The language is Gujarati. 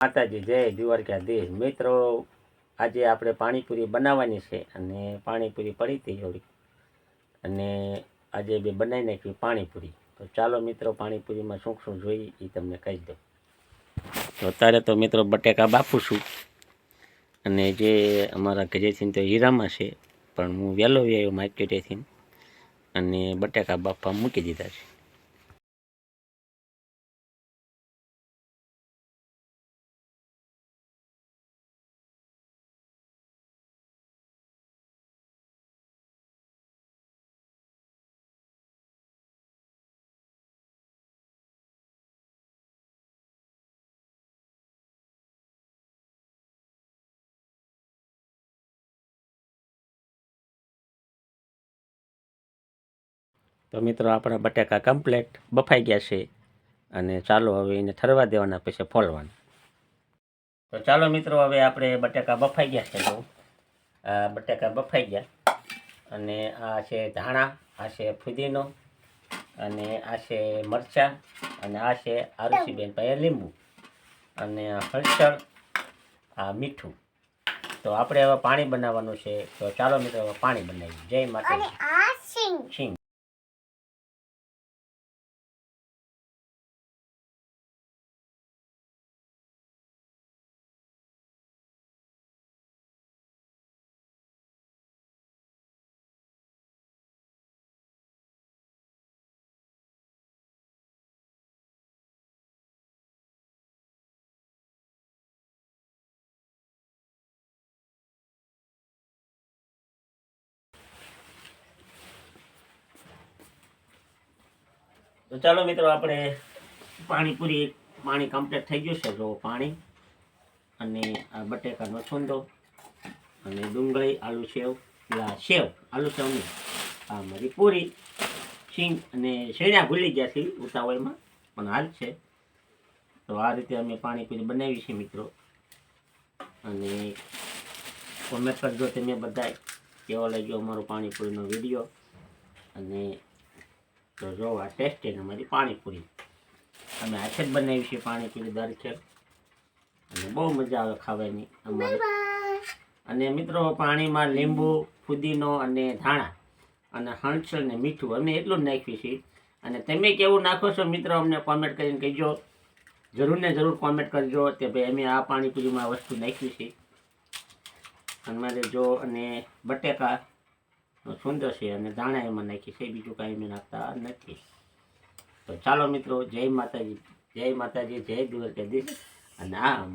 માતાજી, જય દ્વારકાધીશ. મિત્રો, આજે આપણે પાણીપુરી બનાવવાની છે અને પાણીપુરી પડી હતી થોડી અને આજે બે બનાવી નાખી પાણીપુરી. તો ચાલો મિત્રો, પાણીપુરીમાં શું શું જોઈએ એ તમને કહી દઉં. તો અત્યારે તો મિત્રો બટેકા બાફું છું. અને જે અમારા ઘરેથી તો હીરામાં છે, પણ હું વહેલો વ્યાયો માર્કેટેથી અને બટેકા બાફવા મૂકી દીધા છે. તો મિત્રો આપણા બટાકા કમ્પ્લેટ બફાઈ ગયા છે અને ચાલો હવે એને ઠરવા દેવાના પછી ફોલવાના. તો ચાલો મિત્રો હવે આપણે બટાકા બફાઈ ગયા છે તો આ બટાકા બફાઈ ગયા અને આ છે ધાણા આ છે ફુદીનો અને આ છે મરચાં અને આ છે આરુષીબેન પાસે લીંબુ અને હળસર આ મીઠું. તો આપણે હવે પાણી બનાવવાનું છે. તો ચાલો મિત્રો હવે પાણી બનાવીએ. જય માતા છીંગ સિંગ. તો ચાલો મિત્રો, આપણે પાણીપુરી પાણી કમ્પ્લીટ થઈ ગયું છે. જો પાણી અને આ બટેકાનો છોંદો અને ડુંગળી, આલુ સેવ પેલા સેવ, આલુ સેવની આ મારી પૂરી સિંગ અને શેણા ભૂલી ગયા છે ઉતાવળમાં, પણ હાલ છે. તો આ રીતે અમે પાણીપુરી બનાવી છે મિત્રો. અને કોમેન્ટ કરજો તમે બધા કેવો લાગ્યો અમારો પાણીપુરીનો વીડિયો? અને તો જો આ ટેસ્ટ અમારી પાણીપુરી. અમે હાથે જ બનાવી છે પાણીપુરી દર છે અને બહુ મજા આવે ખાવાની અમારે. અને મિત્રો પાણીમાં લીંબુ, ફુદીનો અને ધાણા અને હણસળ ને મીઠું અમે એટલું જ નાખ્યું છે. અને તમે કેવું નાખો છો મિત્રો અમને કોમેન્ટ કરીને કહેજો. જરૂર ને જરૂર કોમેન્ટ કરજો કે ભાઈ અમે આ પાણીપુરીમાં વસ્તુ નાખી છે. અમારે જો અને બટેકા સુંદર છે અને દાણા એમાં નાખી છે, બીજું કાંઈ મેં નાખતા નથી. તો ચાલો મિત્રો, જય માતાજી જય માતાજી, જય દ્વારકાધીશ. અને આ